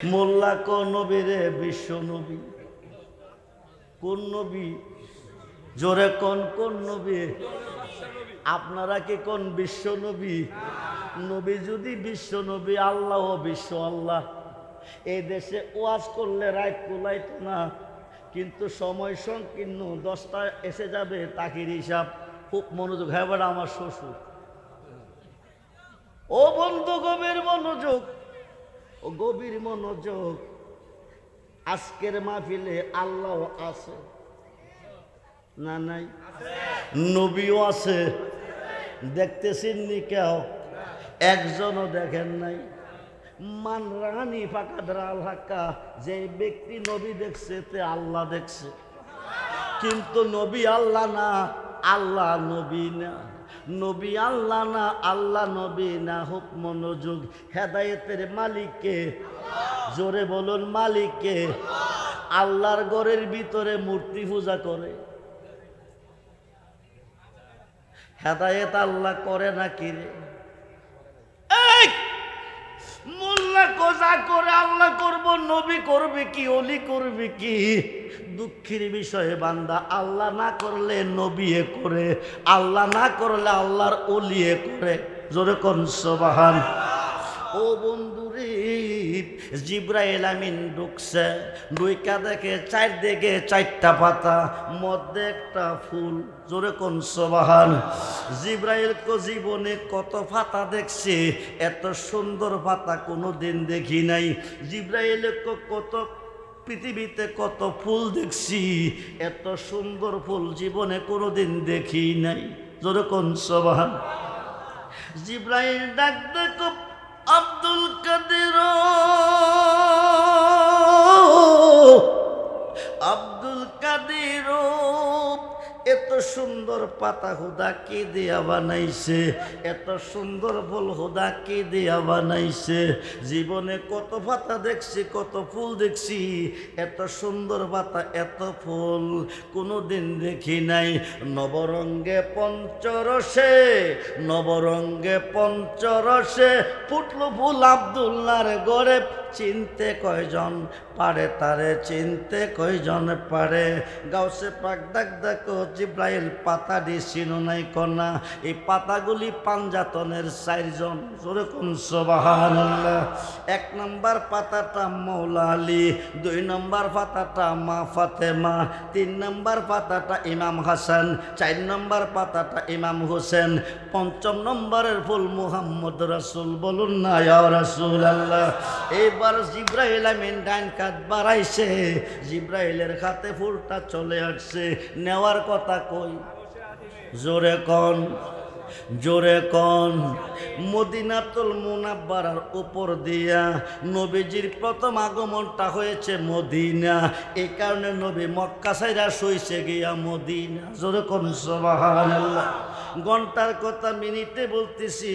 মোল্লা কোন নবী রে বিশ্ব নবী? কোন নবী? জোরে কোন কোন নবী? আপনারা কি কোন বিশ্ব নবী? নবী যদি বিশ্ব নবী, আল্লাহ বিশ্ব আল্লাহ। এই দেশে ওয়াজ করলে রাত কুলাইতো না, কিন্তু সময় সংকীর্ণ দশটা এসে যাবে তাকির হিসাব। খুব মনোযোগ হ্যাঁ আমার শ্বশুর। ও বন্ধু গভীর মনোযোগ। ও গভীর মনোযোগ। আজকের মাহফিলে আল্লাহ আছে। না নাই? নবীও আছে। দেখতেছেন নি কেউ? একজনও দেখেন নাই। মান রানি ফাঁকা দ্রাল হাক্কা, যে ব্যক্তি নবী দেখছে, তে আল্লাহ দেখছে। কিন্তু নবী আল্লাহ না। আল্লাহ নবী না, নবী আল্লাহ না, আল্লাহ নবী না, হোক মনোযোগ হেদায়েতের মালিককে, জোরে বলুন মালিককে, আল্লাহর গড়ের ভিতরে মূর্তি পূজা করে হেদায়েত আল্লাহ করে না কি রে এই! মোল্লা কোজা করে আল্লাহ করব, নবী করবে কি, অলি করবে কি? দুঃখের বিষয়ে বান্দা, আল্লাহ না করলে নবিয়ে করে, আল্লাহ না করলে আল্লাহর অলিয়ে করে। জোরে কোন ও বন্ধুরে জিব্রাইল আমিন ঢুকছে। দুইকা দেখে চার দিকে চারটা পাতা, মধ্যে একটা ফুল। জোরে কোন সবাহান। জিব্রাইল কো জীবনে কত পাতা দেখছে, এত সুন্দর পাতা কোনো দিন দেখি নাই। জিব্রাইল কো কত পৃথিবীতে কত ফুল দেখছি, এত সুন্দর ফুল জীবনে কোনোদিন দেখি নাই। জোরে কোন সবাহান। জিব্রাইল ডাক দেখো আব্দুল কাদের এত সুন্দর পাতা হুদা কে দিয়া বানাইছে? এত সুন্দর ফুল হুদা কে দিয়া বানাইছে? জীবনে কত পাতা দেখছি, কত ফুল দেখছি। এত সুন্দর পাতা, এত ফুল কোনোদিন দেখি নাই। নবরঙ্গে পঞ্চরসে নবরঙ্গে পঞ্চরসে ফুটলো ফুল আবদুল্লার গড়ে চিনতে কয়জন পারে, তারে চিনতে কয়জন পারে? গাউসে পাক ডাক দেখো জিব্রাইল পাতা দিছিল নাই কনা। এই পাতাগুলি পাঞ্জাতনের চারজন, জোরে কোন সবাহান্লাহ এক নম্বর পাতাটা মৌলা আলী, দুই নম্বর পাতাটা মা ফাতেমা, তিন নম্বর পাতাটা ইমাম হাসান, চার নম্বর পাতাটা ইমাম হোসেন, পঞ্চম নম্বরের ফুল মুহাম্মদ রাসুল বলুন না রাসুল আল্লাহ এবার জিব্রাইল আমিন ডাইন কাত বাড়াইছে। জিব্রাইলের হাতে ফুলটা চলে আসছে। নেওয়ার কথা কই? জোরে কন জোরে কন। মদিনাতুল মুনাব্বারার উপর দিয়া নবীজির প্রথম আগমনটা হয়েছে মদিনা। এই কারণে নবী মক্কা সাইরা সইছে গিয়া মদিনা। জোরে কন, সুবহানাল্লাহ। ঘণ্টার কথা মিনিটে বলতেছি